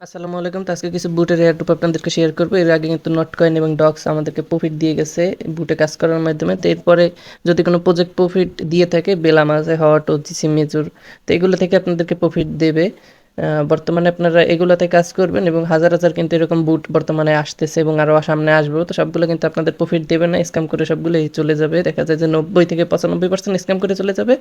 আসসালামু আলাইকুম। তো আজকে কিছু বুটের এয়ারড্রপ আপনাদেরকে শেয়ার করব। এর আগে কিন্তু নট কয়েন এবং ডক্স আমাদেরকে প্রফিট দিয়ে গেছে বুটে কাজ করার মাধ্যমে। তো এরপরে যদি কোনো প্রজেক্ট প্রফিট দিয়ে থাকে বেলামাজে হট ও জিসি মেজুর তো এগুলো থেকে আপনাদেরকে প্রফিট দেবে। বর্তমানে আপনারা এগুলোতে কাজ করবেন এবং হাজার হাজার কিন্তু এরকম বুট বর্তমানে আসতেছে এবং আরও সামনে আসবেও। তো সবগুলো কিন্তু আপনাদের প্রফিট দেবে না স্ক্যাম করে সবগুলোই চলে যাবে। দেখা যায় যে নব্বই থেকে পঁচানব্বই পার্সেন্ট স্ক্যাম করে চলে যাবে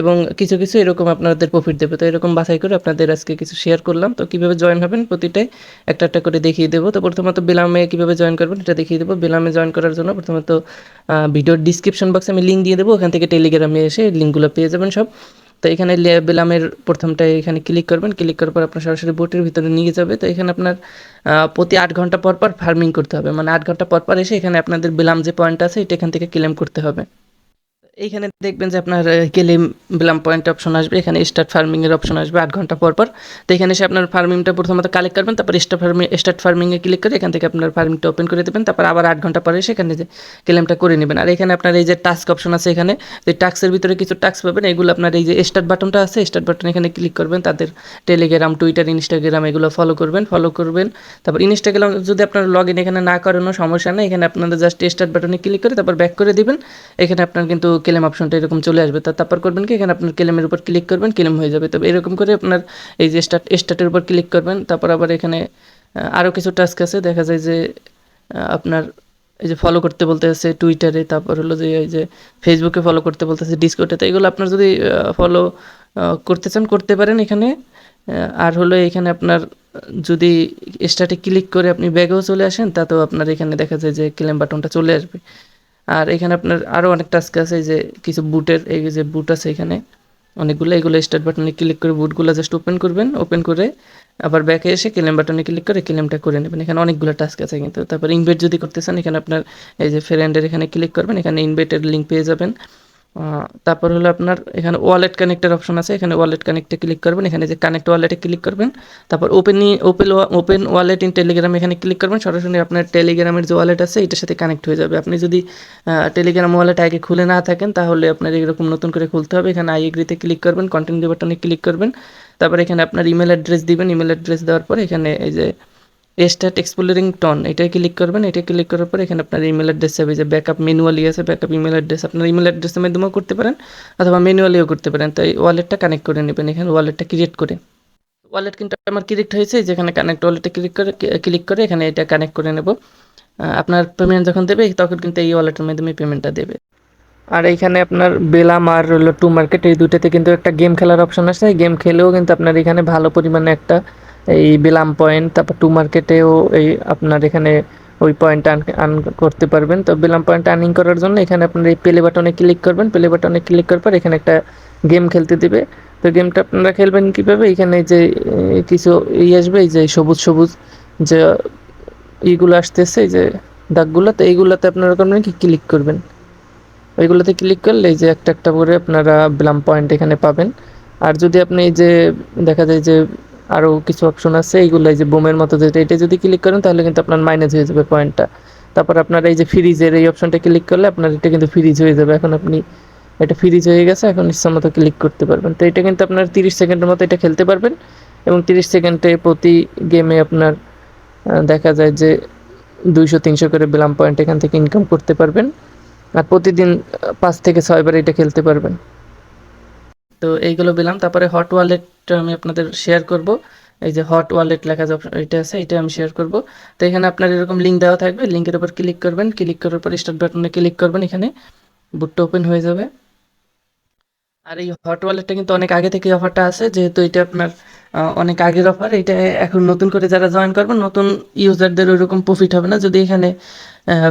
এবং কিছু কিছু এরকম আপনাদের প্রফিট দেবে। তো এরকম বাছাই করে আপনাদের আজকে কিছু শেয়ার করলাম। তো কীভাবে জয়েন হবেন প্রতিটাই একটা একটা করে দেখিয়ে দেবো। তো প্রথমত বেলামে কীভাবে জয়েন করবেন এটা দেখিয়ে দেবো। বেলামে জয়েন করার জন্য প্রথমত ভিডিওর ডিসক্রিপশন বক্সে আমি লিঙ্ক দিয়ে দেবো। ওখান থেকে টেলিগ্রামে এসে লিঙ্কগুলো পেয়ে যাবেন সব। তো এখানে লে- বেলামের প্রথমটা এখানে ক্লিক করবেন ক্লিক করার পর আপনার সরাসরি বোটের ভিতরে নিয়ে যাবে। তো এখানে আপনার প্রতি আট ঘণ্টা পর পর ফার্মিং করতে হবে। মানে আট ঘণ্টা পর পর এসে এখানে আপনাদের বেলাম যে পয়েন্ট আছে, এটা এখান থেকে ক্লেম করতে হবে। এইখানে দেখবেন যে আপনার কেলিম ব্লাম পয়েন্ট অপশন আসবে, এখানে স্টার্ট ফার্মিংয়ের অপশন আসবে আট ঘণ্টা পর পর। তো এখানে এসে আপনার ফার্মিংটা প্রথমত কালেক্ট করবেন, তারপর স্টার্ট ফার্মিং স্টার্ট ফার্মিংয়ে ক্লিক করে এখান থেকে আপনার ফার্মিংটা ওপেন করে দেবেন, তারপর আবার আট ঘণ্টা পরে সেখানে যে ক্লেমটা করে নেবেন। আর এখানে আপনার এই যে টাস্ক অপশন আছে এখানে, যে টাস্কের ভিতরে কিছু টাস্ক পাবেন, এগুলো আপনার এই যে স্টার্ট বাটনটা আছে স্টার্ট বাটন এখানে ক্লিক করবেন, তাদের টেলিগ্রাম টুইটার ইনস্টাগ্রাম এগুলো ফলো করবেন ফলো করবেন। তারপর ইনস্টাগ্রাম যদি আপনার লগ ইন এখানে না করানো সমস্যা নেই, এখানে আপনাদের জাস্ট স্টার্ট বাটনে ক্লিক করে তারপর ব্যাক করে দিবেন। এখানে আপনার কিন্তু ক্লেম অপশনটা এরকম চলে আসবে। তা তারপর করবেন কি? এখানে আপনার ক্লেমের উপর ক্লিক করবেন, ক্লেম হয়ে যাবে। তবে এরকম করে আপনার এই যে স্টার্ট, স্টার্টের উপর ক্লিক করবেন। তারপর আবার এখানে আরও কিছু টাস্ক আছে। দেখা যায় যে আপনার এই যে ফলো করতে বলতে আছে টুইটারে তারপর হলো যে এই যে ফেসবুকে ফলো করতে বলতেছে ডিসকোটে তো এগুলো আপনার যদি ফলো করতে চান, করতে পারেন এখানে। আর হলো এখানে আপনার যদি স্টার্টে ক্লিক করে আপনি ব্যাগেও চলে আসেন, তাতেও আপনার এখানে দেখা যায় যে ক্লেম বাটনটা চলে আসবে। আর এখানে আপনার আরও অনেক টাস্ক আছে যে কিছু বুটের, এই যে বুট আছে এখানে, অনেকগুলো, এগুলো স্টার্ট বাটনে ক্লিক করে বুটগুলো জাস্ট ওপেন করবেন ওপেন করে আবার ব্যাকে এসে ক্লেম বাটনে ক্লিক করে ক্লেমটা করে নেবেন। এখানে অনেকগুলো টাস্ক আছে কিন্তু। তারপর ইনভেট যদি করতে চান, এখানে আপনার এই যে ফ্রেন্ডের এখানে ক্লিক করবেন, এখানে ইনভেটের লিঙ্ক পেয়ে যাবেন। তারপর হলো আপনার এখানে ওয়ালেট কানেক্টের অপশন আছে, এখানে ওয়ালেট কানেক্টে ক্লিক করবেন, এখানে যে কানেক্ট ওয়ালেটে ক্লিক করবেন, তারপর open open open wallet in Telegram এখানে ক্লিক করবেন, সরাসরি আপনার টেলিগ্রামের যে ওয়ালেট আছে, এটার সাথে কানেক্ট হয়ে যাবে। আপনি যদি টেলিগ্রাম ওয়ালেট আগে খুলে না থাকেন, তাহলে আপনার এরকম নতুন করে খুলতে হবে। এখানে আই এগ্রিতে ক্লিক করবেন কন্টিনিউ বাটনে ক্লিক করবেন। তারপর এখানে আপনার ইমেল অ্যাড্রেস দিবেন। ইমেল অ্যাড্রেস দেওয়ার পর এখানে এই যে স্টার্ট এক্সপ্লোরিং টন এটাই ক্লিক করবেন এটা ক্লিক করার পর এখানে আপনার ইমেল অ্যাড্রেস যাবে যে ব্যাকআপ ম্যানুয়ালি আছে ব্যাকআপ ইমেল অ্যাড্রেস আপনার ইমেল অ্যাড্রেসের মাধ্যমেও করতে পারেন, অথবা ম্যানুয়ালিও করতে পারেন। তাই ওয়ালেটটা কানেক্ট করে নেবেন, এখানে ওয়ালেটটা ক্রিয়েট করে। ওয়ালেট কিন্তু আমার ক্রিয়েট হয়েছে যেখানে কানেক্ট ওয়ালেটে ক্লিক করে ক্লিক করে এখানে এটা কানেক্ট করে নেব। আপনার পেমেন্ট যখন দেবে, তখন কিন্তু এই ওয়ালেটের মাধ্যমে পেমেন্টটা দেবে। আর এইখানে আপনার বেলাম আর হলো টু মার্কেট এই দুটাতে কিন্তু একটা গেম খেলার অপশন আছে। গেম খেলেও কিন্তু আপনার এখানে ভালো পরিমাণে একটা এই বেলাম পয়েন্ট তারপর টু মার্কেটেও এই আপনার এখানে ওই পয়েন্ট আর্ন করতে পারবেন। তো বেলাম পয়েন্ট আর্নিং করার জন্য এখানে আপনার এই প্লে বাটনে ক্লিক করবেন। প্লে বাটনে ক্লিক করার পর এখানে একটা গেম খেলতে দিবে। তো গেমটা আপনারা খেলবেন কীভাবে? এখানে যে কিছু ই আসবে, এই যে সবুজ সবুজ যে ইগুলো আসতেছে যে দাগগুলো, তো এইগুলোতে আপনারা করবেন কি ক্লিক করবেন। ওইগুলোতে ক্লিক করলে এই যে একটা একটা করে আপনারা ব্লাম পয়েন্ট এখানে পাবেন। আর যদি আপনি এই যে দেখা যায় যে আরও কিছু অপশন আছে, এইগুলো এই যে বোমের মতো যেটা এটা যদি ক্লিক করেন, তাহলে কিন্তু আপনার মাইনাস হয়ে যাবে পয়েন্টটা তারপর আপনার এই যে ফ্রিজের এই অপশনটা ক্লিক করলে আপনার এটা কিন্তু ফ্রিজ হয়ে যাবে। এখন আপনি এটা ফ্রিজ হয়ে গেছে, এখন ইচ্ছা মতো ক্লিক করতে পারবেন। তো এটা কিন্তু আপনার তিরিশ সেকেন্ডের মতো এটা খেলতে পারবেন এবং তিরিশ সেকেন্ডে প্রতি গেমে আপনার দেখা যায় যে দুইশো, তিনশো করে বিলাম পয়েন্ট এখান থেকে ইনকাম করতে পারবেন। আর প্রতিদিন পাঁচ থেকে ছয়বার এটা খেলতে পারবেন। তো এইগুলো পেলাম। তারপরে হট ওয়ালেট আমি আপনাদের শেয়ার করব। এই যে হট ওয়ালেট লেখা যে এটা আছে, এটা আমি শেয়ার করব। তো এখানে আপনার এরকম লিঙ্ক দেওয়া থাকবে। লিঙ্কের উপর ক্লিক করবেন। ক্লিক করার পর স্টার্ট বাটনে ক্লিক করবেন। এখানে বুটটা ওপেন হয়ে যাবে। আর এই হট ওয়ালেটটা কিন্তু অনেক আগে থেকে অফারটা আছে, যেহেতু এটা আপনার অনেক আগের অফার এটা এখন নতুন করে যারা জয়েন করবেন নতুন ইউজারদের ওইরকম প্রফিট হবে না। যদি এখানে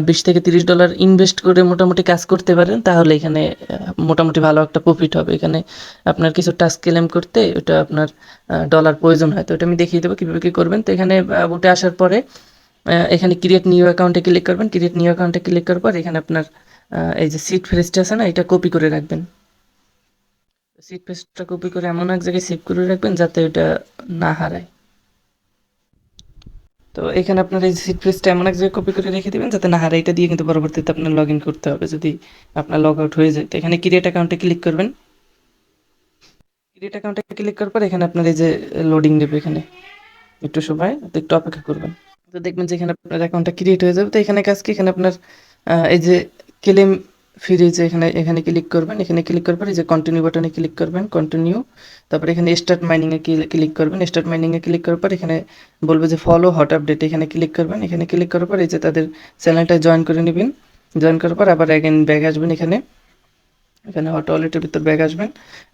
বিশ থেকে তিরিশ ডলার ইনভেস্ট করে মোটামুটি কাজ করতে পারেন, তাহলে এখানে মোটামুটি ভালো একটা প্রফিট হবে। এখানে আপনার কিছু টাস্ক ক্লেম করতে, ওটা আপনার ডলার প্রয়োজন হয়। তো ওটা আমি দেখিয়ে দেবো কীভাবে কী করবেন। তো এখানে বুটে আসার পরে এখানে ক্রিয়েট নিউ অ্যাকাউন্টে ক্লিক করবেন। ক্রিয়েট নিউ অ্যাকাউন্টে ক্লিক করার পর, এখানে আপনার এই যে সিট ফ্রেজটা আছে না, এটা কপি করে রাখবেন। সিট পেস্টটা কপি করে এমন এক জায়গায় সেভ করে রাখবেন যাতে ওটা না হারায়। তো এখানে আপনার এই সিট পেস্টটা এমন এক জায়গায় কপি করে রেখে দিবেন যাতে না হারায়। এটা দিয়ে কিন্তু পরবর্তীতে আপনার লগ ইন করতে হবে যদি আপনার লগ আউট হয়ে যায়। তো এখানে ক্রিয়েট অ্যাকাউন্টে ক্লিক করবেন। ক্রিয়েট অ্যাকাউন্টে ক্লিক করার পর এখানে আপনার এই যে লোডিং দেবে এখানে। একটু সময় একটু অপেক্ষা করবেন। তো দেখবেন যে এখানে আপনার অ্যাকাউন্টটা ক্রিয়েট হয়ে যাবে। তো এখানে কাজ কি? এখানে আপনার এই যে ক্লেম ফ্রি যে এখানে এখানে ক্লিক করবেন, এখানে ক্লিক করবেন এই যে কন্টিনিউ বাটনে ক্লিক করবেন কন্টিনিউ তারপর এখানে স্টার্ট মাইনিংয়ে ক্লিক করবেন স্টার্ট মাইনিংয়ে ক্লিক করার পর এখানে বলবে যে ফলো হট আপডেট এখানে ক্লিক করবেন, এখানে ক্লিক করার পর এই যে তাদের চ্যানেলটা জয়েন করে নেবেন জয়েন করার পর আবার অ্যাগেন ব্যাগ আসবেন এখানে এখানে হট ওয়ালেটের ভিতর ব্যাগ আসবেন,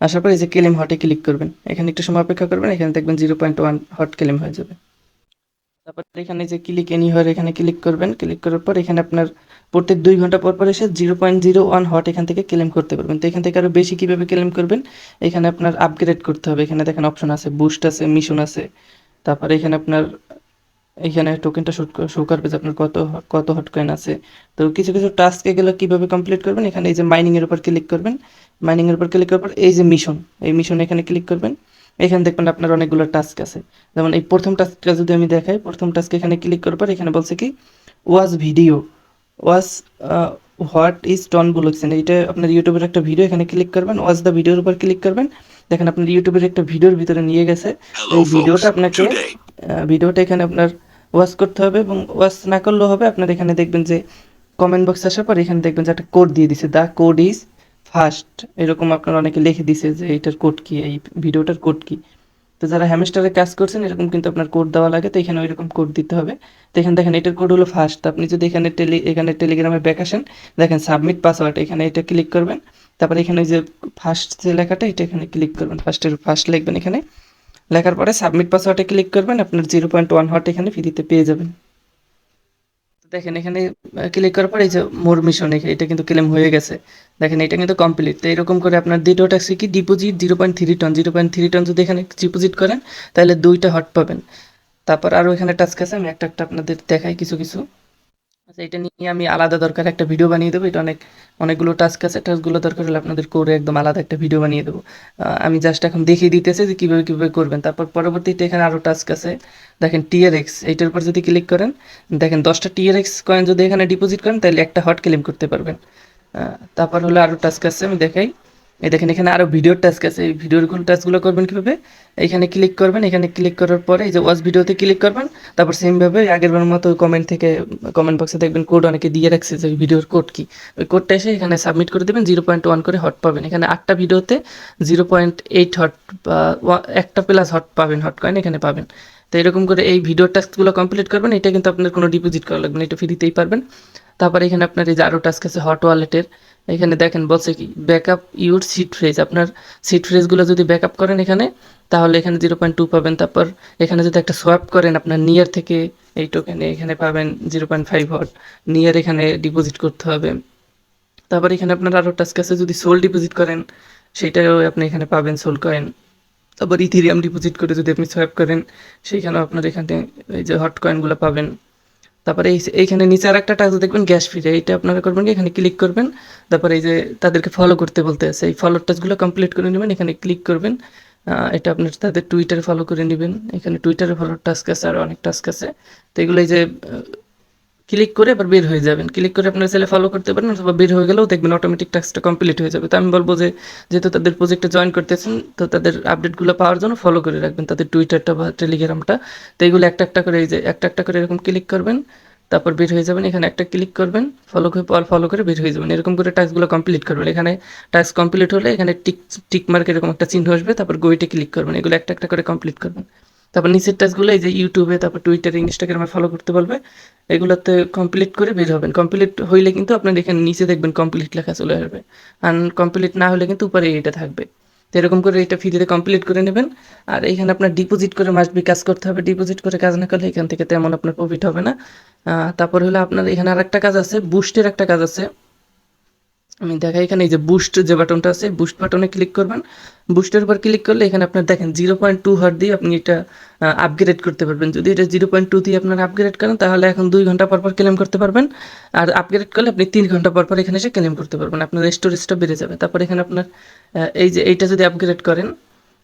আসার পর এই যে ক্লেম হটে ক্লিক করবেন, এখানে একটু সময় অপেক্ষা করবেন, এখানে দেখবেন zero point one hot claim হয়ে যাবে। তারপর এখানে যে ক্লিক এনিহোয়ার এখানে ক্লিক করবেন ক্লিক করার পর এখানে আপনার প্রত্যেক দুই ঘণ্টা পর পর এসে zero point zero one hot এখান থেকে ক্লেম করতে পারবেন। তো এখান থেকে আরও বেশি কীভাবে ক্লেম করবেন? এখানে আপনার আপগ্রেড করতে হবে। এখানে দেখেন অপশন আছে বুস্ট আছে মিশন আছে। তারপরে এখানে আপনার, এখানে টোকেনটা শুট শো করবে যে আপনার কত কত হট কয়েন আছে। তো কিছু কিছু টাস্ক এগুলো কীভাবে কমপ্লিট করবেন? এখানে এই যে মাইনিংয়ের উপর ক্লিক করবেন। মাইনিংয়ের উপর ক্লিক করার পর এই যে মিশন এই মিশন এখানে ক্লিক করবেন। এখানে দেখবেন আপনার অনেকগুলো টাস্ক আছে। যেমন এই প্রথম টাস্কটা যদি আমি দেখাই, প্রথম টাস্ক এখানে ক্লিক করার পর এখানে বলছে কি was video was what is TON বলেছেন এটা আপনার ইউটিউবের একটা ভিডিও এখানে ক্লিক করবেন ওয়াজ দ্য ভিডিওর উপর ক্লিক করবেন। দেখেন আপনার ইউটিউবের একটা ভিডিওর ভিতরে নিয়ে গেছে। এই ভিডিওটা আপনাকে ভিডিওটা এখানে আপনার ওয়াচ করতে হবে এবং ওয়াচ না করলেও হবে। আপনার এখানে দেখবেন যে কমেন্ট বক্স আসার পর এখানে দেখবেন যে একটা কোড দিয়ে দিছে। দ্য কোড ইজ ফার্স্ট এরকম আপনার অনেকে লিখে দিছে যে এইটার কোড কি এই ভিডিওটার কোড কি। তো যারা হ্যামস্টারে কাজ করছেন, এরকম কিন্তু আপনার কোড দেওয়া লাগে, তো এখানে ওইরকম কোড দিতে হবে। তো এখানে দেখেন, এটার কোড হলো ফার্স্ট আপনি যদি এখানে টেলি এখানে টেলিগ্রামে ব্যাক আসেন, দেখেন সাবমিট পাসওয়ার্ড এখানে এটা ক্লিক করবেন। তারপরে এখানে ওই যে ফার্স্ট যে লেখাটা, এটা এখানে ক্লিক করবেন। ফার্স্টের ফার্স্ট লিখবেন এখানে। লেখার পরে সাবমিট পাসওয়ার্ডে ক্লিক করবেন, আপনার জিরো পয়েন্ট ওয়ান হট এখানে ফ্রিতে পেয়ে যাবেন। দেখেন এখানে ক্লিক করার পর এই যে মোর মিশন এটা কিন্তু ক্লেম হয়ে গেছে। দেখেন এটা কিন্তু কমপ্লিট তো এরকম করে আপনার দ্বিতীয় ট্যাক্সি কি deposit zero point three TON zero point three TON যদি এখানে ডিপোজিট করেন, তাহলে দুইটা হট পাবেন। তারপর আরও এখানে টাস্ক আছে, আমি একটা একটা আপনাদের দেখাই কিছু কিছু। আচ্ছা এটা নিয়ে আমি আলাদা দরকার একটা ভিডিও বানিয়ে দেবো। এটা অনেক, অনেকগুলো টাস্ক আছে। টাস্কগুলো দরকার হলে আপনাদের করে একদম আলাদা একটা ভিডিও বানিয়ে দেবো। আমি জাস্ট এখন দেখিয়ে দিতেছি যে কীভাবে কীভাবে করবেন। তারপর পরবর্তীতে এখানে আরও টাস্ক আছে। দেখেন টিআরএক্স এইটার উপর যদি ক্লিক করেন, দেখেন দশটা টিআরএক্স কয়েন যদি এখানে ডিপোজিট করেন, তাহলে একটা হট ক্লেম করতে পারবেন। তারপর হলো আরও টাস্ক আছে, আমি দেখাই। এই দেখেন, এখানে আরও ভিডিওর টাস্ক আছে। এই ভিডিওর টাস্কগুলো করবেন কীভাবে? এখানে ক্লিক করবেন, এখানে ক্লিক করার পরে এই যে ওয়াচ ভিডিওতে ক্লিক করবেন, তারপর সেমভাবে আগের বার মতো কমেন্ট থেকে কমেন্ট বক্সে দেখবেন কোড অনেকে দিয়ে রাখছে যে ভিডিওর কোড কি। ওই কোডটা এসে এখানে সাবমিট করে দেবেন জিরো পয়েন্ট ওয়ান করে হট পাবেন। এখানে আটটা ভিডিওতে জিরো পয়েন্ট এইট হট বা একটা প্লাস হট পাবেন হট কয়েন এখানে পাবেন। তো এরকম করে এই ভিডিও টাস্কগুলো কমপ্লিট করবেন, এটা কিন্তু আপনার কোনো ডিপোজিট করা লাগবে না, এটা ফ্রিতেই পারবেন। তারপরে এখানে আপনার এই যে আরও টাস্ক আছে হট ওয়ালেটের এখানে দেখেন বলছে কি ব্যাকআপ ইউর সিট ফ্রেজ আপনার সিট ফ্রেজগুলো যদি ব্যাকআপ করেন এখানে, তাহলে এখানে জিরো পয়েন্ট টু পাবেন। তারপর এখানে যদি একটা সোয়াপ করেন, আপনার নিয়ার থেকে এই টোকেনে এখানে পাবেন zero point five hot near এখানে ডিপোজিট করতে হবে। তারপর এখানে আপনার আরও টাস্ক আছে, যদি সোল ডিপোজিট করেন, সেটাও আপনি এখানে পাবেন সোল কয়েন তারপর ইথিরিয়াম ডিপোজিট করে যদি আপনি সোয়াপ করেন, সেইখানেও আপনার এখানে এই যে হট কয়েনগুলো পাবেন। তারপরে এই এইখানে নিচে আর একটা টাস্ক দেখবেন গ্যাস ফিরে এইটা আপনারা করবেন কি? এখানে ক্লিক করবেন। তারপরে এই যে তাদেরকে ফলো করতে বলতে আছে। এই ফলো টাস্কগুলো কমপ্লিট করে নেবেন, এখানে ক্লিক করবেন। এটা আপনার তাদের টুইটারে ফলো করে নেবেন। এখানে টুইটারে ফলো টাস্ক আছে, আর অনেক টাস্ক আছে। তো এগুলো এই যে ক্লিক করে আবার বের হয়ে যাবেন। ক্লিক করে আপনার ছেলে ফলো করতে পারেন অথবা বের হয়ে গেলেও দেখবেন অটোমেটিক টাস্কটা কমপ্লিট হয়ে যাবে। তো আমি বলব যে, যেহেতু তাদের প্রজেক্টে জয়েন করতেছেন, তো তাদের আপডেটগুলো পাওয়ার জন্য ফলো করে রাখবেন। তাদের টুইটারটা বা টেলিগ্রামটা তো এগুলো একটা একটা করে এই যে, একটা একটা করে এরকম ক্লিক করবেন, তারপর বের হয়ে যাবেন। এখানে একটা ক্লিক করবেন ফলো করে ফলো করে বের হয়ে যাবেন। এরকম করে টাস্কগুলো কমপ্লিট করবেন। এখানে টাস্ক কমপ্লিট হলে এখানে টিক টিক মার্ক এরকম একটা চিহ্ন আসবে, তারপর গইটে ক্লিক করবেন। এগুলো একটা একটা করে কমপ্লিট করবেন। তারপর নিচের টাস্কগুলো এই যে ইউটিউবে তারপর টুইটারে ইনস্টাগ্রামে ফলো করতে বলবে, এগুলোতে কমপ্লিট করে বের হবেন। কমপ্লিট হইলে কিন্তু আপনার এখানে নিচে দেখবেন কমপ্লিট লেখা চলে আসবে। আর কমপ্লিট না হলে কিন্তু উপরে এটা থাকবে। তো এরকম করে এটা ফ্রিতে কমপ্লিট করে নেবেন। আর এখানে আপনার ডিপোজিট করে মাস্ট বি কাজ করতে হবে। ডিপোজিট করে কাজ না করলে এখান থেকে তেমন আপনার প্রফিট হবে না। তারপর হলো আপনার এখানে আর একটা কাজ আছে বুস্টের একটা কাজ আছে। আমি দেখাই এখানে এই যে বুস্ট যে বাটনটা আছে বুস্ট বাটনে ক্লিক করবেন। বুস্টের উপর ক্লিক করলে এখানে আপনার দেখেন জিরো পয়েন্ট টু হার দিয়ে আপনি এটা আপগ্রেড করতে পারবেন। যদি এটা জিরো পয়েন্ট টু দিয়ে আপনার আপগ্রেড করেন, তাহলে এখন দুই ঘণ্টা পর পর ক্লেম করতে পারবেন। আর আপগ্রেড করলে আপনি তিন ঘণ্টা পর পর এখানে এসে ক্লেম করতে পারবেন। আপনার স্টোরেজটা বেড়ে যাবে। তারপর এখানে আপনার এই যে এইটা যদি আপগ্রেড করেন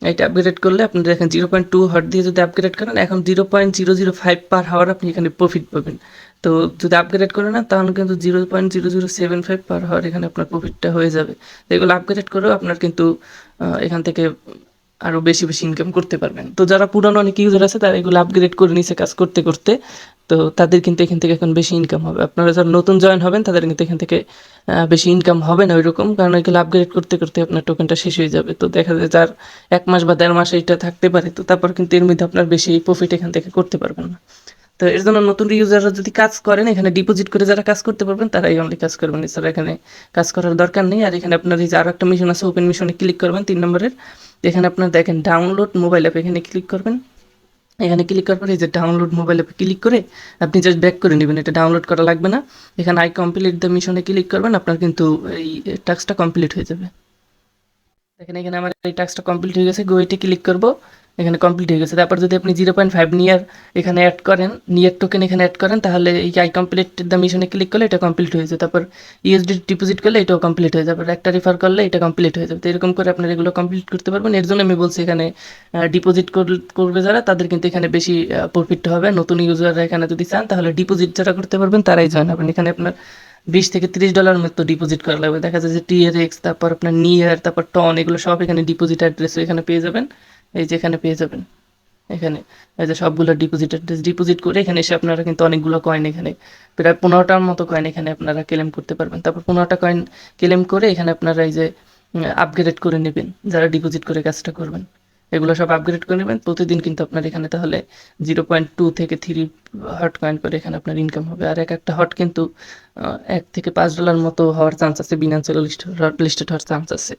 এটা আপগ্রেড করলে আপনি দেখেন জিরো পয়েন্ট টু হার্ট দিয়ে যদি আপগ্রেড করেন, এখন zero point zero zero five per hour আপনি এখানে প্রফিট পাবেন। তো যদি আপগ্রেড করেন না তাহলে কিন্তু zero point zero zero seven five per hour এখানে আপনার প্রফিটটা হয়ে যাবে। তো এগুলো আপগ্রেড করেও আপনার কিন্তু এখান থেকে আরও বেশি বেশি ইনকাম করতে পারবেন। তো যারা পুরানো অনেক ইউজার আছে, তারা এগুলো আপগ্রেড করে নিছে কাজ করতে করতে। তো তাদের কিন্তু এখান থেকে এখন বেশি ইনকাম হবে। আপনারা যারা নতুন জয়েন হবেন, তাদের কিন্তু এখান থেকে বেশি ইনকাম হবে না ওইরকম, কারণ এগুলো আপগ্রেড করতে করতে আপনার টোকেনটা শেষ হয়ে যাবে। তো দেখা যায় যার এক মাস বা দেড় মাস এটা থাকতে পারে, তো তারপর কিন্তু এর মধ্যে আপনার বেশি প্রফিট এখান থেকে করতে পারবেন না। তো এর জন্য নতুন ইউজাররা যদি কাজ করেন, এখানে ডিপোজিট করে যারা কাজ করতে পারবেন, তারাই অনলি কাজ করবেন। এছাড়া এখানে কাজ করার দরকার নেই। আর এখানে আপনার এই যে আরও একটা মিশন আছে ওপেন মিশনে ক্লিক করবেন তিন নম্বরের। এখানে আপনার দেখেন ডাউনলোড মোবাইল অ্যাপ এখানে ক্লিক করবেন। এখানে ক্লিক করার পরে যে ডাউনলোড মোবাইল অ্যাপে ক্লিক করে আপনি জাস্ট ব্যাক করে নেবেন। এটা ডাউনলোড করা লাগবে না। এখানে আই কমপ্লিট দ্য মিশনে ক্লিক করবেন, আপনার কিন্তু এই টাস্কটা কমপ্লিট হয়ে যাবে। দেখেন এখানে আমার এই টাস্কটা কমপ্লিট হয়ে গেছে গো এটি ক্লিক করব। এখানে কমপ্লিট হয়ে গেছে। তারপর যদি আপনি জিরো পয়েন্ট ফাইভ নিয়ার এখানে অ্যাড করেন নিয়ার টোকেন এখানে অ্যাড করেন, তাহলে এই আই কমপ্লিট দ্য মিশনে ক্লিক করলে এটা কমপ্লিট হয়ে যাবে তারপর ইউএসডি ডিপোজিট করলে এটাও কমপ্লিট হয়ে যাবে একটা রেফার করলে এটা কমপ্লিট হয়ে যাবে। তো এরকম করে আপনারা এগুলো কমপ্লিট করতে পারবেন। এর জন্য আমি বলছি এখানে ডিপোজিট করবে যারা, তাদের কিন্তু এখানে বেশি প্রফিট হবে। নতুন ইউজাররা এখানে যদি চান, তাহলে ডিপোজিট যারা করতে পারবেন, তারাই জয়েন হবেন। এখানে আপনার বিশ থেকে তিরিশ ডলার মতো ডিপোজিট করা লাগবে। দেখা যায় যে টিআর এক্স তারপর আপনার নিয়ার তারপর টন এগুলো সব এখানে ডিপোজিট অ্যাড্রেস এখানে পেয়ে যাবেন। এই যে এখানে পেয়ে যাবেন। এখানে এই যে সবগুলো ডিপোজিট ডিপোজিট করে এখানে এসে আপনারা কিন্তু অনেকগুলো কয়েন এখানে, প্রায় পনেরোটার মতো কয়েন এখানে আপনারা ক্লেম করতে পারবেন। তারপর পনেরোটা কয়েন ক্লেম করে এখানে আপনারা এই যে আপগ্রেড করে নেবেন, যারা ডিপোজিট করে কাজটা করবেন। এগুলো সব আপগ্রেড করে নেবেন। প্রতিদিন কিন্তু আপনার এখানে তাহলে জিরো পয়েন্ট টু থেকে থ্রি হট কয়েন করে এখানে আপনার ইনকাম হবে। আর এক একটা হট কিন্তু এক থেকে পাঁচ ডলার মতো হওয়ার চান্স আছে হট লিস্টেড হওয়ার চান্স আছে।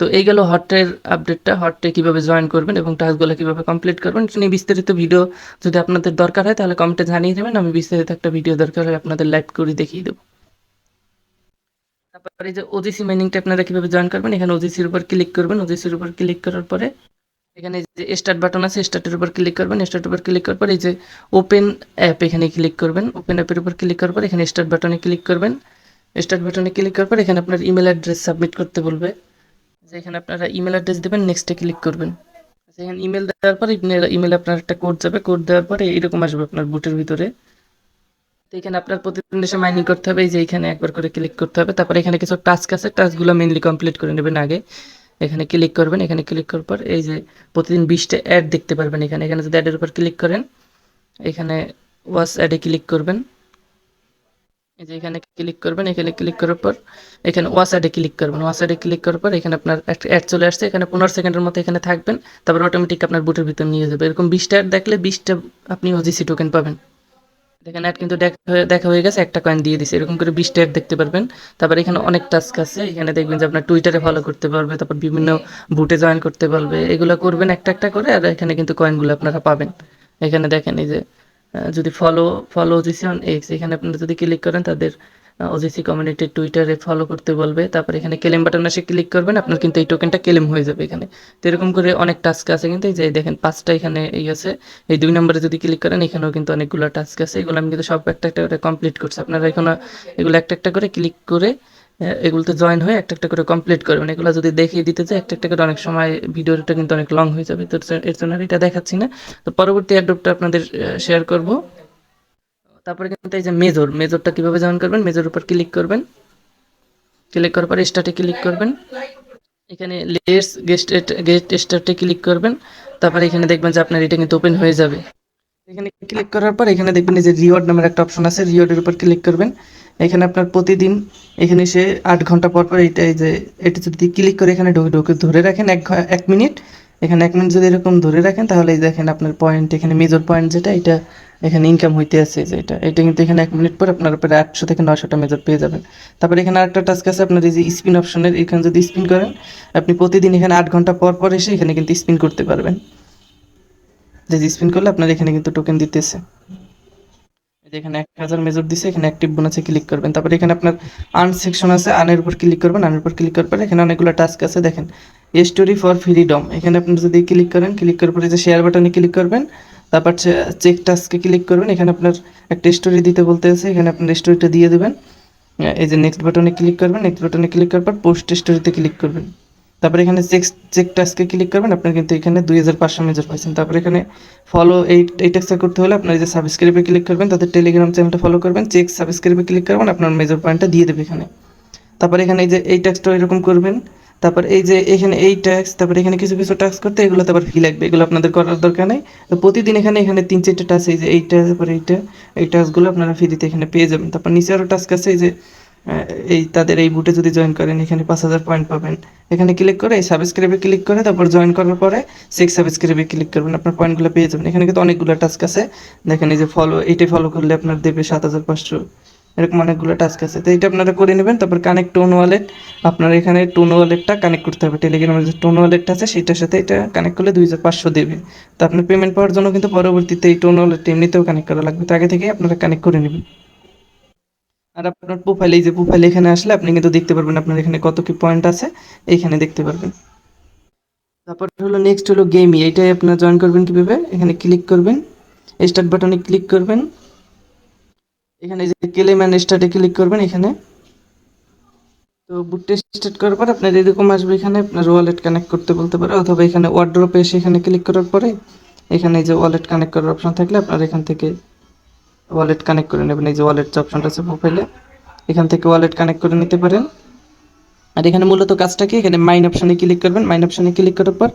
তো এই গেল হটের আপডেটটা হটে কীভাবে জয়েন করবেন এবং টাস্কগুলো কীভাবে কমপ্লিট করবেন, এটা নিয়ে বিস্তারিত ভিডিও যদি আপনাদের দরকার হয়, তাহলে কমেন্টে জানিয়ে দেবেন, আমি বিস্তারিত একটা ভিডিও দরকার হয় আপনাদের লাইভ করে দেখিয়ে দেবো। তারপরে যে ওজিসি মাইনিংটা আপনারা কীভাবে জয়েন করবেন, এখানে ওজিসির উপর ক্লিক করবেন ওজিসির উপর ক্লিক করার পরে এখানে যে স্টার্ট বাটন আছে স্টার্টের উপর ক্লিক করবেন স্টার্টের উপর ক্লিক করার পর এই যে ওপেন অ্যাপ এখানে ক্লিক করবেন ওপেন অ্যাপের উপর ক্লিক করার পর এখানে স্টার্ট বাটনে ক্লিক করবেন। স্টার্ট বাটনে ক্লিক করার পর এখানে আপনার ইমেল অ্যাড্রেস সাবমিট করতে বলবে। যে এখানে আপনারা ইমেল অ্যাড্রেস দেবেন নেক্সটে ক্লিক করবেন। আচ্ছা, এখানে ইমেল দেওয়ার পর ইমেল আপনার একটা কোড যাবে। কোড দেওয়ার পরে এরকম আসবে আপনার বুটের ভিতরে। তো এখানে আপনার প্রতিদিন এসে মাইনিং করতে হবে। এই যে এখানে একবার করে ক্লিক করতে হবে। তারপর এখানে কিছু টাস্ক আছে। টাস্কগুলো মেনলি কমপ্লিট করে নেবেন আগে। এখানে ক্লিক করবেন। এখানে ক্লিক করার পর এই যে প্রতিদিন বিশটা অ্যাড দেখতে পারবেন এখানে। এখানে যদি অ্যাডের উপর ক্লিক করেন এখানে ওয়াচ অ্যাডে ক্লিক করবেন। এই যে এখানে ক্লিক করবেন, এখানে ক্লিক করার পর, এখানে ওয়াচ অ্যাডে ক্লিক করবেন। ওয়াচ অ্যাডে ক্লিক করার পর, এখানে আপনার অ্যাড চলে আসছে। এখানে পনেরো সেকেন্ডের মতো এখানে থাকবেন, তারপর অটোমেটিক আপনার বুটের ভিতর নিয়ে যাবে। এরকম বিশটা অ্যাড দেখলে বিশটা আপনি ওজিসি টোকেন পাবেন। অ্যাড কিন্তু দেখ- হয়ে- গেছে, একটা কয়েন দিয়ে দিছে। এরকম করে বিশটা অ্যাড দেখতে পারবেন। তারপর এখানে অনেক টাস্ক আছে। এখানে দেখবেন যে আপনার টুইটারে ফলো করতে পারবে, তারপর বিভিন্ন বুটে জয়েন করতে পারবে। এগুলো করবেন একটা একটা করে, আর এখানে কিন্তু কয়েনগুলো আপনারা পাবেন। এখানে দেখেন এই যে যদি follow follow OGC on X এখানে আপনারা যদি ক্লিক করেন, তাদের ওজিসি কমিউনিটি টুইটারে ফলো করতে বলবে। তারপর এখানে ক্লেম বাটন এসে ক্লিক করবেন, আপনার কিন্তু এই টোকেনটা ক্লেম হয়ে যাবে এখানে। তো এরকম করে অনেক টাস্ক আছে কিন্তু এই যে দেখেন পাঁচটা এখানে এই আছে। এই দুই নম্বরে যদি ক্লিক করেন, এখানেও কিন্তু অনেকগুলো টাস্ক আছে। এগুলো আমি কিন্তু সব একটা একটা করে কমপ্লিট করছি। আপনারা এখানে এগুলো একটা একটা করে ক্লিক করে এগুলোতে জয়েন হয়ে একটা একটা করে কমপ্লিট করবেন এগুলো যদি দেখিয়ে দিতে চাই, একটা একটা করে অনেক সময় ভিডিওটা কিন্তু অনেক লং হয়ে যাবে। তো এর জন্য এটা দেখাচ্ছি না। তো পরবর্তী অ্যাড্রপটা আপনাদের শেয়ার করব। তারপরে কিন্তু এই যে মেজর মেজরটা কীভাবে জয়েন করবেন? মেজর উপর ক্লিক করবেন। ক্লিক করার পরে স্টার্টে ক্লিক করবেন। এখানে লেটস গেস্ট গেস্ট স্টার্টে ক্লিক করবেন। তারপরে এখানে দেখবেন যে আপনার এটা কিন্তু ওপেন হয়ে যাবে। এখানে ক্লিক করার পর এখানে দেখবেন যে রিওয়ার্ড নামের একটা অপশন আছে। রিওয়ার্ডের উপর ক্লিক করবেন। এখানে আপনার প্রতিদিন এখানে এসে আট ঘণ্টা পর পর এটা এই যে, এটা যদি ক্লিক করে এখানে ঢুকে ঢুকে ধরে রাখেন এক এক মিনিট এখানে এক মিনিট যদি এরকম ধরে রাখেন, তাহলে এই দেখেন আপনার পয়েন্ট এখানে মেজর পয়েন্ট যেটা, এটা এখানে ইনকাম হইতে আছে যে এটা। এটা কিন্তু এখানে এক মিনিট পর আপনার উপরে আটশো থেকে নশোটা মেজর পেয়ে যাবেন। তারপরে এখানে আরেকটা টাস্ক আছে, আপনার এই যে স্পিন অপশনের এখানে যদি স্পিন করেন, আপনি প্রতিদিন এখানে আট ঘণ্টা পর পর এসে এখানে কিন্তু স্পিন করতে পারবেন। যে স্পিন করলে আপনার এখানে কিন্তু টোকেন দিতেছে। এই যে এখানে এক হাজার মেজর দিছে, এখানে অ্যাক্টিভ বোনাসে ক্লিক করবেন। তারপরে এখানে আপনার আর্ন সেকশন আছে আর্নের উপর ক্লিক করবেন আর্নের উপর ক্লিক করার এখানে অনেকগুলো টাস্ক আছে, দেখেন। স্টোরি ফর ফ্রিডম এখানে আপনি যদি ক্লিক করেন ক্লিক করার পরে যে শেয়ার বাটনে ক্লিক করবেন, তারপর চেক টাস্কে ক্লিক করবেন, এখানে আপনার একটা স্টোরি দিতে বলতে আছে এখানে আপনার স্টোরিটা দিয়ে দেবেন। এই যে নেক্সট বাটনে ক্লিক করবেন নেক্সট বাটনে ক্লিক করার পর পোস্ট স্টোরিতে ক্লিক করবেন। তারপরে এখানে চেক চেক টাস্কে ক্লিক করবেন, আপনার কিন্তু এখানে দুই হাজার পাঁচশো মেজর পাইছেন। তারপরে এখানে ফলো এই এই টাস্কটা করতে হলে আপনার যে সাবস্ক্রাইবে ক্লিক করবেন তাদের টেলিগ্রাম চ্যানেলটা ফলো করবেন চেক সাবস্ক্রাইবে ক্লিক করবেন, আপনার মেজর পয়েন্টটা দিয়ে দেবে এখানে। তারপরে এখানে এই যে এই টাস্কটা এরকম করবেন, তারপর এই যে এখানে এই ট্যাক্স তারপর এখানে কিছু কিছু ট্যাক্স করতে এগুলো তারপর ফি লাগবে, এগুলো আপনাদের করার দরকার নেই। তো প্রতিদিন এখানে এখানে তিন, চারটে টাস্ক এই যে এই এইটা তারপর এইটা, এই টাস্কগুলো আপনারা ফ্রিতে এখানে পেয়ে যাবেন। তারপর নিচে আরও টাস্ক আছে, এই যে এই তাদের এই বুটে যদি জয়েন করেন, এখানে পাঁচ হাজার পয়েন্ট পাবেন। এখানে ক্লিক করে এই সাবস্ক্রাইবে ক্লিক করে, তারপর জয়েন করার পরে সিক্স সাবস্ক্রাইবে ক্লিক করবেন, আপনার পয়েন্টগুলো পেয়ে যাবেন। এখানে কিন্তু অনেকগুলো টাস্ক আছে। দেখেন এই যে ফলো এইটাই ফলো করলে আপনার দেবে সাত হাজার পাঁচশো। এরকম অনেকগুলো টাস্ক আছে। তো এটা আপনারা করে নেবেন, তারপর কানেক্ট টোন ওয়ালেট আপনার এখানে টোন ওয়ালেটটা কানেক্ট করতে হবে। টেলিগ্রামের যে টোন ওয়ালেটটা আছে, সেটার সাথে এটা কানেক্ট করলে দুই হাজার পাঁচশো দেবে। তো আপনার পেমেন্ট পাওয়ার জন্য কিন্তু পরবর্তীতে এই টোন ওয়ালেট এমনিতেও কানেক্ট করা লাগবে। তো আগে থেকে আপনারা কানেক্ট করে নেবেন। আর আপনার প্রোফাইল এই যে প্রোফাইল এখানে আসলে আপনি কিন্তু দেখতে পারবেন আপনার এখানে কত কি পয়েন্ট আছে, এইখানে দেখতে পারবেন। তারপর হলো নেক্সট হলো গেমি এইটাই আপনার জয়েন করবেন কীভাবে? এখানে ক্লিক করবেন স্টার্ট বাটনে ক্লিক করবেন। এখানে যে ক্লেম অ্যান্ড স্টার্টে ক্লিক করবেন এখানে। তো বুটটা স্টার্ট করার পর আপনার এরকম আসবে এখানে, আপনার ওয়ালেট কানেক্ট করতে বলতে পারে, অথবা এখানে ওয়ার্ড্রপে এসে এখানে ক্লিক করার পরে, এখানে যে ওয়ালেট কানেক্ট করার অপশন থাকলে আপনার এখান থেকে ওয়ালেট কানেক্ট করে নেবেন, এই যে ওয়ালেট যে অপশনটা আছে প্রোফাইলে এখান থেকে ওয়ালেট কানেক্ট করে নিতে পারেন। আর এখানে মূলত কাজটা কি? এখানে মাইন অপশনে ক্লিক করবেন। মাইন অপশনে ক্লিক করার পর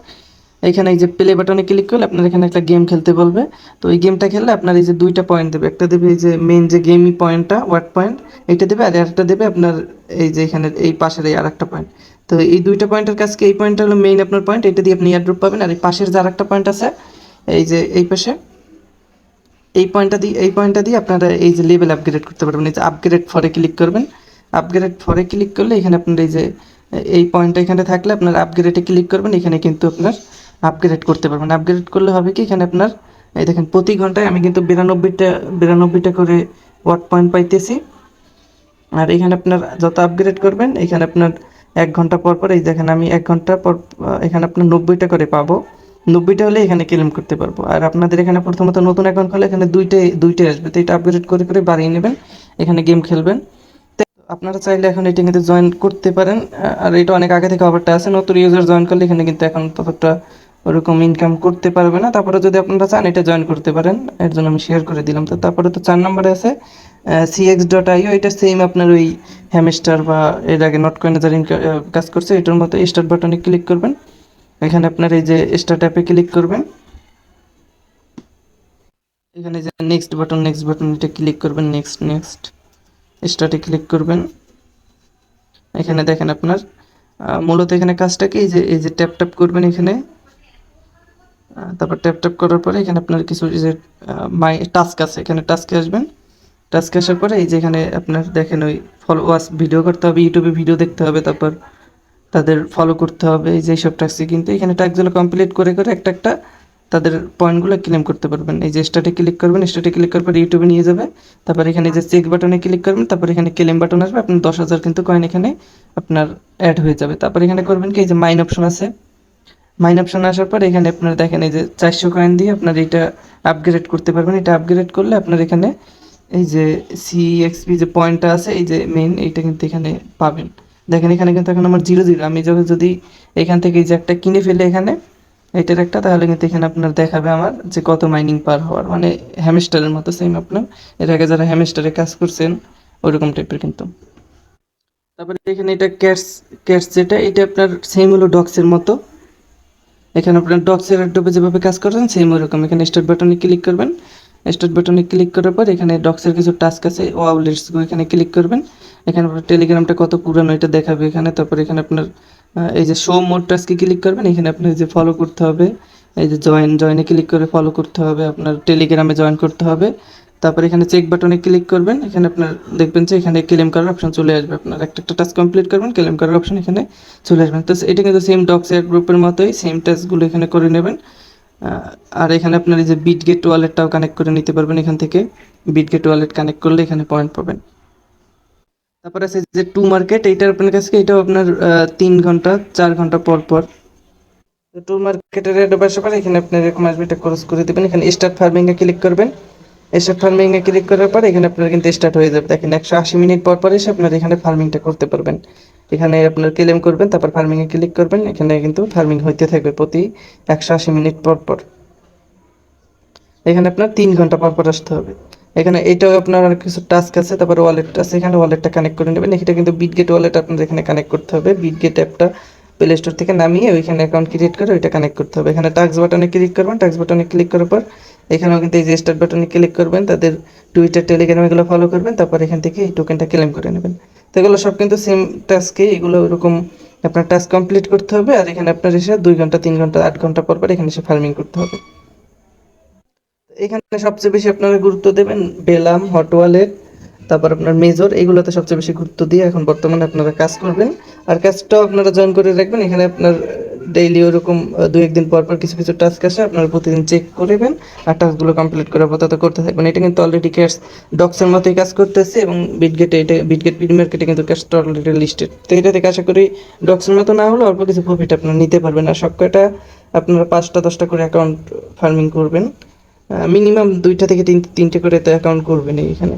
এখানে এই যে প্লে বাটনে ক্লিক করলে আপনার এখানে একটা গেম খেলতে বলবে। তো এই গেমটা খেললে আপনার এই যে দুইটা পয়েন্ট দেবে। একটা দেবে এই যে মেইন যে গেমই পয়েন্টটা ওয়ার্ড পয়েন্ট এটা দেবে আর একটা দেবে আপনার এই যে এখানে এই পাশের এই আরেকটা পয়েন্ট তো এই দুইটা পয়েন্টের কাছে এই পয়েন্টটা হলো মেইন আপনার পয়েন্ট এটা দিয়ে আপনি এয়ারড্রপ পাবেন। আর এই পাশের যে আর একটা পয়েন্ট আছে, এই যে এই পাশে এই পয়েন্টটা দিয়ে, এই পয়েন্টটা দিয়ে আপনারা এই যে লেভেল আপগ্রেড করতে পারবেন। এই যে আপগ্রেড ফরে ক্লিক করবেন। আপগ্রেড ফরে ক্লিক করলে এখানে আপনার এই যে, এই পয়েন্টটা এখানে থাকলে আপনার আপগ্রেডে ক্লিক করবেন। এখানে কিন্তু আপনার আপগ্রেড করতে পারবেন। আপগ্রেড করলে হবে কি, এখানে আপনার, এই দেখেন, প্রতি ঘন্টায় আমি কিন্তু বিরানব্বইটা বিরানব্বইটা করে ওয়াট পয়েন্ট পাইতেছি। আর এখানে আপনার যত আপগ্রেড করবেন, এখানে আপনার এক ঘণ্টা পর পর, এই দেখেন, আমি এক ঘণ্টা পর এখানে আপনার নব্বইটা করে পাবো। নব্বইটা হলে এখানে ক্লেম করতে পারব। আর আপনাদের এখানে প্রথমত নতুন অ্যাকাউন্ট খোলে এখানে দুইটাই দুইটাই আসবে। তো এটা আপগ্রেড করে করে বাড়িয়ে নেবেন। এখানে গেম খেলবেন। আপনারা চাইলে এখন এটা কিন্তু জয়েন করতে পারেন। আর এটা অনেক আগে থেকে অফারটা আছে। নতুন ইউজার জয়েন করলে এখানে কিন্তু এখন ততটা ওরকম ইনকাম করতে পারবে না। তারপরে যদি আপনারা চান, এটা জয়েন করতে পারেন। এর জন্য আমি শেয়ার করে দিলাম। তো তারপরে তো চার নম্বরে আছে সিএক্স ডট আইও এটা সেম আপনার ওই হ্যামস্টার বা এর আগে নট কয়েনে যারা কাজ করছে, এটার মতো স্টার্ট বাটনে ক্লিক করবেন। এখানে আপনার এই যে স্টার্ট অ্যাপে ক্লিক করবেন। এখানে যে নেক্সট বাটন নেক্সট বাটন এটা ক্লিক করবেন নেক্সট নেক্সট স্টার্টে ক্লিক করবেন। এখানে দেখেন আপনার মূলত এখানে কাজটা কি? যে, এই যে ট্যাপ ট্যাপ করবেন এখানে। তারপর ট্যাপ ট্যাপ করার পরে এখানে আপনার কিছু যে মাই টাস্ক আছে। এখানে টাস্কে আসবেন। টাস্কে আসার পরে এই যে এখানে আপনার দেখেন ওই ফলো ওয়াস ভিডিও করতে হবে ইউটিউবে ভিডিও দেখতে হবে, তারপর তাদের ফলো করতে হবে, এই যে এইসব ট্যাক্সি কিন্তু এখানে টাস্কগুলো কমপ্লিট করে করে একটা একটা তাদের পয়েন্টগুলো ক্লেম করতে পারবেন। এই যে স্টার্টে ক্লিক করবেন স্টার্টে ক্লিক করার পর ইউটিউবে নিয়ে যাবে। তারপর এখানে যে চেক বাটনে ক্লিক করবেন, তারপর এখানে ক্লেম বাটন আসবে। আপনার দশ হাজার কিন্তু কয়েন এখানে আপনার অ্যাড হয়ে যাবে। তারপর এখানে করবেন কি, এই যে মাইন অপশন আছে। মাইন অপশন আসার পর এখানে আপনার দেখেন, এই যে চারশো কয়েন দিয়ে আপনার এটা আপগ্রেড করতে পারবেন। এটা আপগ্রেড করলে আপনার এখানে এই যে সিএক্সপি যে পয়েন্টটা আছে, এই যে মেইন এইটা কিন্তু এখানে পাবেন। দেখেন, এখানে কিন্তু এখন আমার জিরো জিরো। আমি যখন যদি এখান থেকে যে একটা কিনে ফেলে এখানে, এটার একটা, তাহলে কিন্তু এখানে আপনার দেখাবে আমার যে কত মাইনিং পার হওয়ার। মানে হ্যামেস্টারের মতো সেম আপনার। এর আগে যারা হ্যামস্টারে কাজ করছেন, ওরকম টাইপের কিন্তু। তারপরে এখানে এটা ক্যাটস ক্যাটস যেটা, এটা আপনার সেম হলো ডক্সের মতো। এখানে আপনার ডক্সের অ্যাডোবে যেভাবে কাজ করেন সেম ওরকম। এখানে স্টার্ট বাটনে ক্লিক করবেন। স্টার্ট বাটনে ক্লিক করার পর এখানে ডক্সের কিছু টাস্ক আছে ওয়াবলেটস এখানে ক্লিক করবেন। এখানে আপনার টেলিগ্রামটা কত পুরানো এটা দেখাবে এখানে। তারপর এখানে আপনার এই যে শো মোড টাস্কে ক্লিক করবেন। এখানে আপনার যে ফলো করতে হবে, এই যে জয়েন জয়েনে ক্লিক করে ফলো করতে হবে, আপনার টেলিগ্রামে জয়েন করতে হবে। তারপর এখানে চেক বাটনে ক্লিক করবেন। এখানে আপনার দেখবেন যে এখানে ক্লেম করার অপশন চলে আসবে। আপনার একটা একটা টাস্ক কমপ্লিট করবেন ক্লেম করার অপশন এখানে চলে আসবেন তো এটা কিন্তু সেম ডক্স এর গ্রুপের মতোই সেম টাস্কগুলো এখানে করে নেবেন। আর এখানে আপনার এই যে বিট গেট ওয়ালেটটাও কানেক্ট করে নিতে পারবেন এখান থেকে। বিট গেট ওয়ালেট কানেক্ট করলে এখানে পয়েন্ট পাবেন। তারপর আছে যে টু মার্কেট এইটার আপনার কাছে, এটাও আপনার তিন ঘণ্টা, চার ঘণ্টা পর পর। টু মার্কেটের বসার পর এখানে আপনি এরকম আসবে, এটা ক্রস করে দেবেন। এখানে স্টার্ট ফার্মিং এ ক্লিক করবেন। স্টার্ট ফার্মিং এ ক্লিক করার পর এখানে আপনার কিন্তু স্টার্ট হয়ে যাবে। দেখেন একশো আশি মিনিট পর পর এসে আপনার এখানে ফার্মিংটা করতে পারবেন। এখানে আপনার ক্লেম করবেন, তারপর ফার্মিং এ ক্লিক করবেন, এখানে কিন্তু ফার্মিং হইতে থাকবে প্রতি একশো আশি মিনিট পর পর। এখানে আপনার তিন ঘণ্টা পর পর আসতে হবে। এখানে এটাও আপনার আর কিছু টাস্ক আছে, তারপর ওয়ালেট আছে, এখানে ওয়ালেটটা কানেক্ট করে নেবেন। এটা কিন্তু বিটগেট ওয়ালেট আপনার এখানে কানেক্ট করতে হবে। বিটগেট অ্যাপটা প্লে স্টোর থেকে নামিয়ে ওইখানে অ্যাকাউন্ট ক্রিয়েট করে ওইটা কানেক্ট করতে হবে। এখানে টাক্স বাটনে ক্লিক করবেন। টাক্স বাটনে ক্লিক করার পর এখানেও কিন্তু এই যে স্টার্ট বাটনে ক্লিক করবেন, তাদের টুইটার টেলিগ্রাম এগুলো ফলো করবেন, তারপর এখান থেকে এই টোকেনটা ক্লেম করে নেবেন। তো এগুলো সব কিন্তু সেম টাস্কে এগুলো ওরকম আপনার টাস্ক কমপ্লিট করতে হবে, আর এখানে আপনার এসে দুই ঘণ্টা, তিন ঘণ্টা, আট ঘণ্টা পর পর এখানে এসে ফার্মিং করতে হবে। এখানে সবচেয়ে বেশি আপনারা গুরুত্ব দেবেন বেলাম হট ওয়ালেট তারপর আপনার মেজর এগুলোতে সবচেয়ে বেশি গুরুত্ব দিয়ে এখন বর্তমানে আপনারা কাজ করবেন। আর কাজটাও আপনারা জয়েন করে রাখবেন, এখানে আপনার ডেইলি ওরকম দু একদিন পর পর কিছু কিছু টাস্ক আসে, আপনারা প্রতিদিন চেক করবেন আর টাস্কগুলো কমপ্লিট করার পর তো করতে থাকবেন। এটা কিন্তু অলরেডি ক্যাশ ডক্সের মতোই কাজ করতেছে এবং বিটগেটে এটা বিটগেট বিড মার্কেটে কিন্তু ক্যাশ ক্যাশটা অলরেডি লিস্টেড তো এটা থেকে আশা করি ডক্সের মতো না হলে অল্প কিছু প্রফিট আপনারা নিতে পারবেন আর সব কয়টা আপনারা পাঁচটা, দশটা করে অ্যাকাউন্ট ফার্মিং করবেন। মিনিমাম দুইটা থেকে তিন, তিনটে করে তো অ্যাকাউন্ট করবেন এখানে।